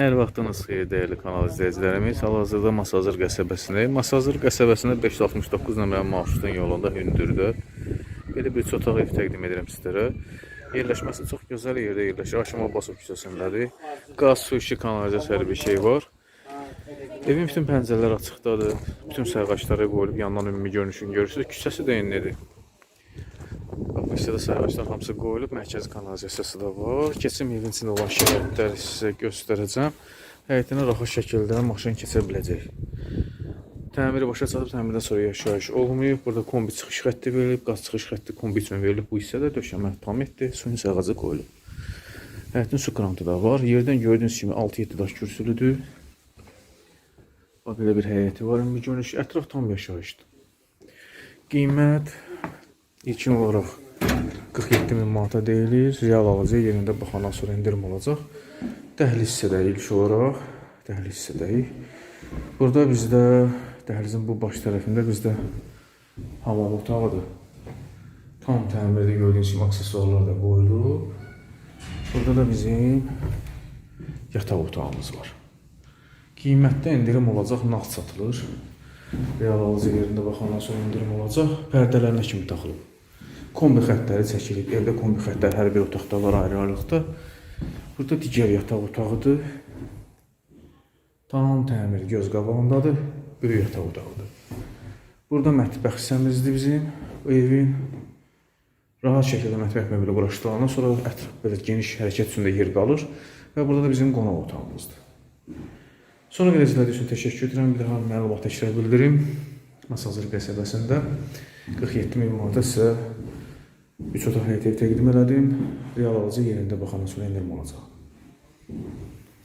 Hər vaxtınız xeyir dəyərli kanal izləyicilərimiz. Hal-hazırda Masazır qəsəbəsindəyik. Masazır qəsəbəsində 569 nömrə marşrutun yolunda hündürdə belə bir çotaq ev təqdim edirəm sizlərə. Yerləşməsi çox gözəl yerdə yerləşir. Aşım Abbasov küçəsindədir. Qaz, su, işi, kanalizasiya hər bir şey var. Evin bütün pəncərələri açıqdadır. Bütün sərğaçları qoyulub yandan ümumi görünüşünü görürsünüz. Küçəsi də enlidir. Hissədə sərğaçlar hamısı qoyulub, mərkəzi kanalizasiyası da var. Keçim evin içində olan şəraitləri sizə göstərəcəm. Həyətinə rahat şəkildə maşın keçə biləcək. Təmiri başa çatıb, təmirdən sonra yaşayış olmayıb. Burada kombi çıxış xətti verilib, qaz çıxış xətti kombi üçün verilib. Bu hissədə döşəmə tam etdi, suyun sağacı qoyulub. Həyətin su krantı da var. Yerdən gördüyünüz kimi 6-7 daş kürsülüdür. Bax belə bir həyəti var. Ümumi görünüş ətraf tam yaşayışdır. Qiymət ilkin olaraq 47 min manata deyilir. Real alıcı yerində baxandan sonra endirim olacaq. Dəhliz hissədəyik ilk olaraq. Dəhliz hissədəyik. Burada bizdə dəhlizin bu baş tərəfində bizdə hamam otağıdır. Tam təmirdə gördüyünüz kimi aksesuarlar da qoyulub. Burada da bizim yataq otağımız var. Qiymətdə endirim olacaq, nağd satılır. Real alıcı yerində baxandan sonra endirim olacaq. Pərdələr nə kimi taxılıb? Kombi xəttləri çəkilib. Evdə kombi xəttləri hər bir otaqda var ayrı-ayrılıqda. Burada digər yataq otağıdır. Tam təmir göz qabağındadır. Böyük yataq otağıdır. Burada mətbəx hissəmizdir bizim. Evin rahat şəkildə mətbəx möblə quraşdırılandan sonra ətraf belə geniş hərəkət üçün də yer qalır və burada da bizim qonaq otağımızdır. Sonra izlədiyiniz üçün təşəkkür edirəm. Bir daha məlumat təkrar bildirim. Masazır qəsəbəsində 47 min manata sizə Üç otaq həyətə təqdim elədim. Real alıcı yerində baxana sürə endirim olacaq.